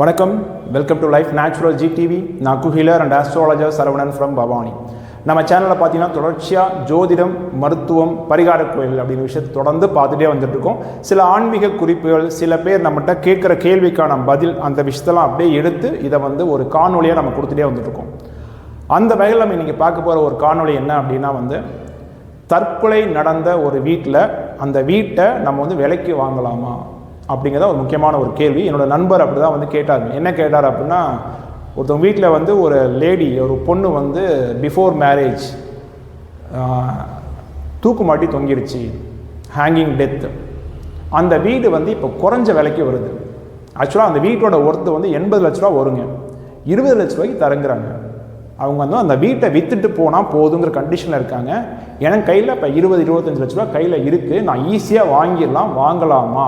வணக்கம். Welcome to life natural G TV நான் healer and astrologer Saravanan from Bhavani. நம்ம சேனலில் பார்த்தீங்கன்னா தொடர்ச்சியாக ஜோதிடம் மருத்துவம் பரிகார கோயில் அப்படின்னு விஷயத்தை தொடர்ந்து பார்த்துட்டே வந்துட்டுருக்கோம். சில ஆன்மீக குறிப்புகள் சில பேர் நம்மகிட்ட கேட்குற கேள்விக்கான பதில் அந்த விஷயத்தெல்லாம் அப்படியே எடுத்து இதை வந்து ஒரு காணொலியாக நம்ம கொடுத்துட்டே வந்துட்டுருக்கோம். அந்த வகையில் நம்ம இன்றைக்கி பார்க்க போகிற ஒரு காணொளி என்ன அப்படின்னா வந்து தற்கொலை நடந்த ஒரு வீட்டில் அந்த வீட்டை நம்ம வந்து விலைக்கு வாங்கலாமா? அப்படிங்கிறத ஒரு முக்கியமான ஒரு கேள்வி. என்னோடய நண்பர் அப்படி தான் வந்து கேட்டார் என்ன கேட்டார் அப்படின்னா ஒருத்தவங்க வீட்டில் வந்து ஒரு லேடி ஒரு பொண்ணு வந்து பிஃபோர் மேரேஜ் தூக்கு மாட்டி தொங்கிருச்சு. ஹேங்கிங் டெத்து அந்த வீடு வந்து இப்போ குறைஞ்ச விலைக்கு வருது. ஆக்சுவலாக அந்த வீட்டோட ஒர்த்து வந்து எண்பது லட்ச ரூபா வருங்க. இருபது லட்ச ரூபாய்க்கு தரங்குறாங்க. அவங்க வந்து அந்த வீட்டை விற்றுட்டு போனால் போதுங்கிற கண்டிஷனில் இருக்காங்க. எனக்கு கையில் இப்போ இருபது இருபத்தஞ்சு லட்ச ரூபா கையில் இருக்குது நான் ஈஸியாக வாங்கிடலாம் வாங்கலாமா?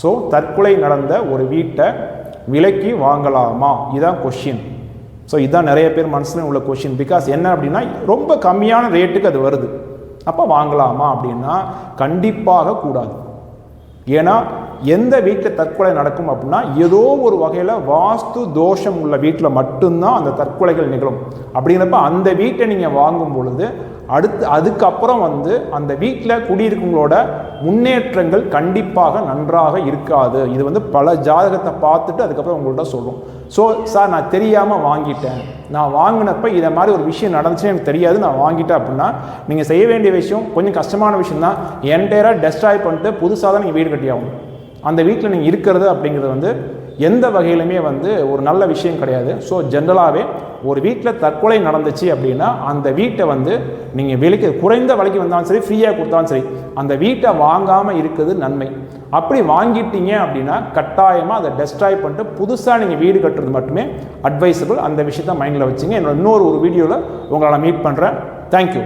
ஸோ தற்கொலை நடந்த ஒரு வீட்டை விலைக்கு வாங்கலாமா? இதுதான் கொஷின் ஸோ இதுதான் நிறைய பேர் மனசில் உள்ள கொஷின் பிகாஸ் என்ன அப்படின்னா ரொம்ப கம்மியான ரேட்டுக்கு அது வருது. அப்போ வாங்கலாமா அப்படின்னா கண்டிப்பாக கூடாது. ஏன்னா எந்த வீட்டில் தற்கொலை நடக்கும் அப்படின்னா ஏதோ ஒரு வகையில் வாஸ்து தோஷம் உள்ள வீட்டில் மட்டும்தான் அந்த தற்கொலைகள் நிகழும். அப்படிங்கிறப்ப அந்த வீட்டை நீங்கள் வாங்கும் பொழுது அடுத்து அதுக்கப்புறம் வந்து அந்த வீட்டில் குடியிருக்கவங்களோட முன்னேற்றங்கள் கண்டிப்பாக நன்றாக இருக்காது. இது வந்து பல ஜாதகத்தை பார்த்துட்டு அதுக்கப்புறம் உங்கள்கிட்ட சொல்லும் ஸோ சார் நான் தெரியாமல் வாங்கிட்டேன். நான் வாங்கினப்ப இதை மாதிரி ஒரு விஷயம் நடந்துச்சுன்னு எனக்கு தெரியாது. நான் வாங்கிட்டேன் அப்படின்னா நீங்கள் செய்ய வேண்டிய விஷயம் கொஞ்சம் கஷ்டமான விஷயம் தான். என்டையராக டெஸ்ட்ராய் பண்ணிட்டு புதுசாக தான் நீங்கள் வீடு கட்டி ஆகணும் அந்த வீட்டில் நீங்கள் இருக்கிறது அப்படிங்கிறது வந்து எந்த வகையிலுமே வந்து ஒரு நல்ல விஷயம் கிடையாது. ஸோ ஜென்ரலாகவே ஒரு வீட்டில் தற்கொலை நடந்துச்சு அப்படின்னா அந்த வீட்டை வந்து நீங்கள் விலைக்கு குறைந்த விலைக்கு வந்தாலும் சரி ஃப்ரீயாக கொடுத்தாலும் சரி அந்த வீட்டை வாங்காமல் இருக்குது நன்மை. அப்படி வாங்கிட்டீங்க அப்படின்னா கட்டாயமாக அதை டெஸ்ட்ராய் பண்ணிட்டு புதுசாக நீங்கள் வீடு கட்டுறது மட்டுமே அட்வைசபிள் அந்த விஷயத்த மைண்டில் வச்சுங்க. என்னோட இன்னொரு ஒரு வீடியோவில் உங்களால் மீட் பண்ணுறேன் தேங்க்யூ